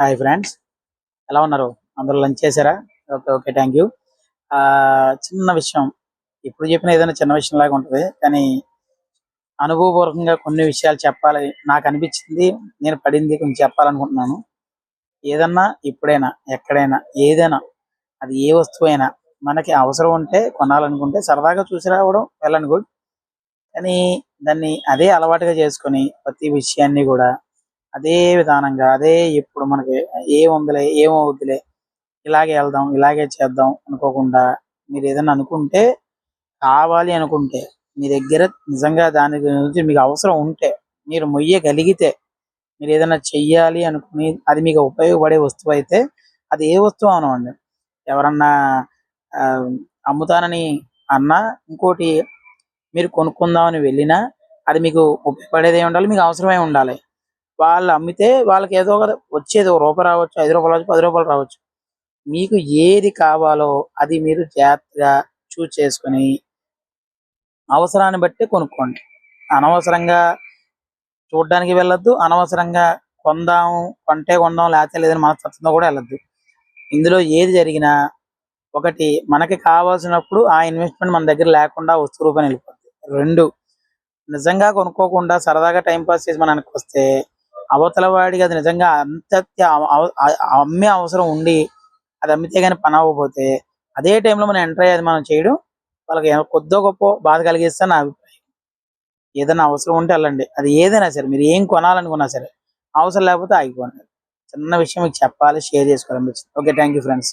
Hi friends ఎలా ఉన్నారు? అందరూ లంచ్ చేశారా? ఓకే ఓకే థ్యాంక్ యూ చిన్న విషయం. ఇప్పుడు చెప్పిన ఏదైనా చిన్న విషయం లాగా ఉంటుంది కానీ అనుభవపూర్వకంగా కొన్ని విషయాలు చెప్పాలి. నాకు అనిపించింది నేను పడింది కొంచెం చెప్పాలనుకుంటున్నాను. ఏదన్నా ఇప్పుడైనా ఎక్కడైనా ఏదైనా అది ఏ వస్తువు అయినా మనకి అవసరం ఉంటే కొనాలనుకుంటే సరదాగా చూసి రావడం వెళ్ళను గుడ్ కానీ దాన్ని అదే అలవాటుగా చేసుకొని ప్రతి విషయాన్ని కూడా అదే విధానంగా అదే ఇప్పుడు మనకి ఏముందిలే ఏమవుద్దిలే ఇలాగే వెళ్దాం ఇలాగే చేద్దాం అనుకోకుండా మీరు ఏదైనా అనుకుంటే కావాలి అనుకుంటే మీ దగ్గర నిజంగా దాని గురించి మీకు అవసరం ఉంటే మీరు మొయ్యగలిగితే మీరు ఏదైనా చెయ్యాలి అనుకుని అది మీకు ఉపయోగపడే వస్తువు అయితే అది ఏ వస్తువు అనవండి? ఎవరన్నా అమ్ముతానని అన్నా ఇంకోటి మీరు కొనుక్కుందామని వెళ్ళినా అది మీకు ఉపయోగపడేది ఉండాలి మీకు అవసరమై ఉండాలి. వాళ్ళు అమ్మితే వాళ్ళకి ఏదో ఒక వచ్చేది ఒక రూపాయి రావచ్చు ఐదు రూపాయలు రావచ్చు పది రూపాయలు రావచ్చు. మీకు ఏది కావాలో అది మీరు జాగ్రత్తగా చూస్ చేసుకొని అవసరాన్ని బట్టి కొనుక్కోండి. అనవసరంగా చూడడానికి వెళ్ళొద్దు అనవసరంగా కొందాము కొంటే కొందాం లేకపోతే లేదని మనస్తత్వంతో కూడా వెళ్ళొద్దు. ఇందులో ఏది జరిగినా ఒకటి మనకి కావాల్సినప్పుడు ఆ ఇన్వెస్ట్మెంట్ మన దగ్గర లేకుండా వస్తు రూపాయలు వెళ్ళిపోద్ది. రెండు నిజంగా కొనుక్కోకుండా సరదాగా టైం పాస్ చేసి మనకు వస్తే అవతల వాడికి అది నిజంగా అంత అమ్మే అవసరం ఉండి అది అమ్మితే కానీ పని అవ్వకపోతే అదే టైంలో మనం ఎంటర్ అయ్యేది మనం చేయడం వాళ్ళకి కొద్దో గొప్ప బాధ కలిగిస్తే నా అభిప్రాయం. ఏదైనా అవసరం ఉంటే వెళ్ళండి అది ఏదైనా సరే మీరు ఏం కొనాలనుకున్నా సరే అవసరం లేకపోతే ఆగిపోండి. చిన్న విషయం మీకు చెప్పాలి షేర్ చేసుకోవాలనిపించింది ఓకే థ్యాంక్ యూ ఫ్రెండ్స్